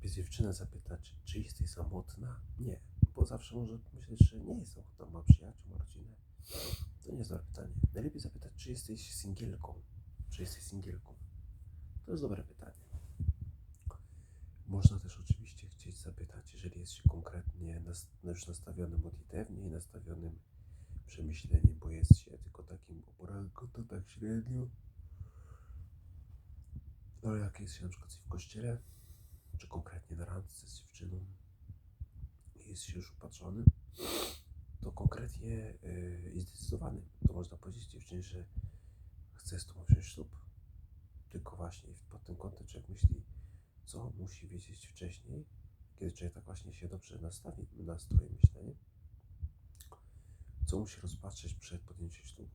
Jakby dziewczyna zapytać, czy jesteś samotna? Nie, bo zawsze może myśleć, że nie jest samotna, ma przyjaciół, ma rodzinę. To nie jest dobre pytanie. Najlepiej zapytać, czy jesteś singielką. Czy jesteś singielką? To jest dobre pytanie. Można też oczywiście chcieć zapytać, jeżeli jest się konkretnie nas, już nastawionym modlitewnie i nastawionym przemyśleniem, bo jest się tylko takim oporanką, to tak średnio. No jak jest się na przykład w kościele, czy konkretnie na randce z dziewczyną jest się już upatrzonym, to konkretnie yy, i zdecydowanym, to można powiedzieć dziewczynie, że chce z tobą wziąć ślub. Tylko właśnie pod tym kątem człowiek myśli, co musi wiedzieć wcześniej, kiedy człowiek tak właśnie się dobrze nastawi, nastroi myślenie, co musi rozpatrzeć przed podjęciem ślubu.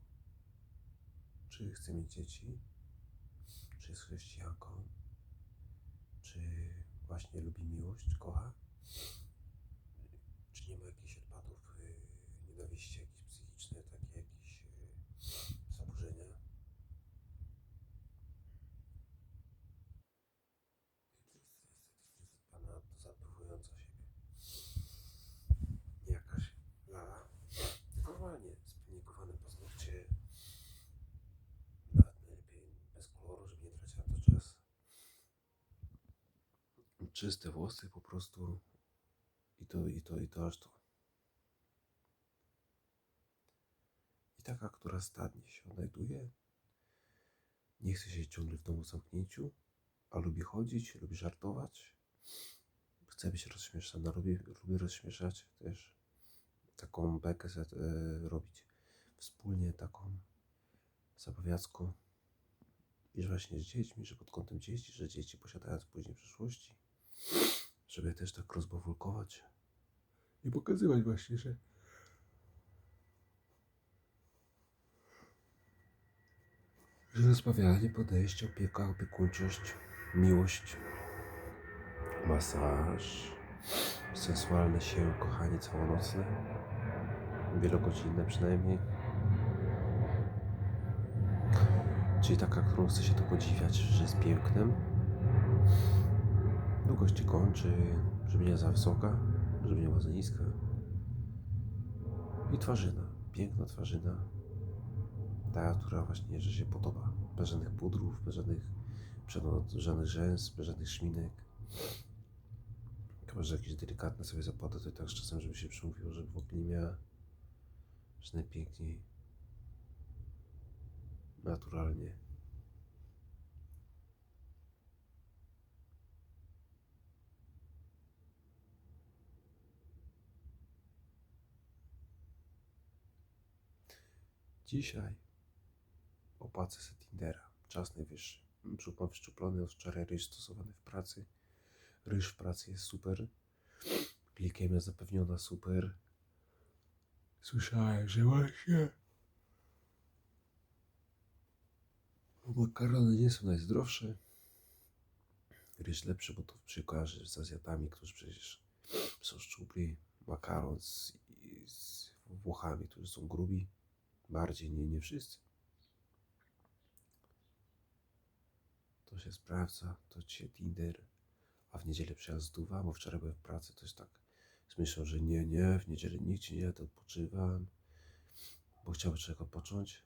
Czy chce mieć dzieci, czy jest chrześcijanką, czy właśnie lubi miłość, kocha, czy nie ma jakichś odpadów y, nienawiści, jakieś psychiczne, takie jakieś y, zaburzenia. Pana to siebie. Jakaś. Normalnie spinikowane paznokcie. Nawet najlepiej bez koloru, żeby nie tracić na to czas. Czyste włosy po prostu. I to, i to, i to aż to. I taka, która stadnie się odnajduje. Nie chce się ciągle w domu zamknięciu, a lubi chodzić, lubi żartować. Chce być rozśmieszana, lubi, lubi rozśmieszać też. Taką bekę e, robić wspólnie, taką zabawiacką. I że właśnie z dziećmi, że pod kątem dzieci, że dzieci posiadając później w przyszłości, żeby też tak rozbawulkować i pokazywać właśnie, że że rozmawianie, podejście, opieka, opiekuńczość, miłość, masaż, sensualne się, kochanie całonocne, wielogodzinne przynajmniej. Czyli taka, którą chce się to podziwiać, że jest pięknem. Długość się kończy, żeby nie za wysoka, żeby nie była za niska. I twarzyna, piękna twarzyna, ta, która właśnie, że się podoba. Bez żadnych pudrów, bez żadnych, przeno- żadnych rzęs, bez żadnych szminek. Chyba, że jakieś delikatne sobie zapłata, to i tak z czasem, żeby się przymówiło, żeby w ogóle nie miała, że najpiękniej, naturalnie. Dzisiaj opłacę sobie Tindera. Czas najwyższy. Brzuch mam wyszczuplony od wczoraj, ryż stosowany w pracy. Ryż w pracy jest super. Glikemia zapewniona super. Słyszałem, że właśnie makarony nie są najzdrowsze. Ryż lepszy, bo to się kojarzy z Azjatami, którzy przecież są szczupli. Makaron z, z Włochami, którzy są grubi. Bardziej, nie, nie wszyscy. To się sprawdza, to ci Tinder, a w niedzielę przejazdówa, bo wczoraj byłem w pracy, to jest tak, myślał, że nie, nie, w niedzielę nigdzie nie, to odpoczywam, bo chciałby człowiek odpocząć.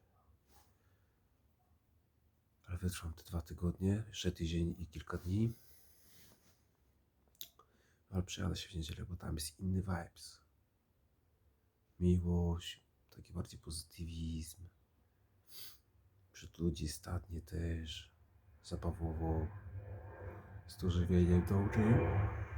Ale wytrwam te dwa tygodnie, jeszcze tydzień i kilka dni. Ale przyjadę się w niedzielę, bo tam jest inny vibes. Miłość, taki bardziej pozytywizm. Wśród ludzi stadnie też, zabawowo, z dożywieniem dobrze.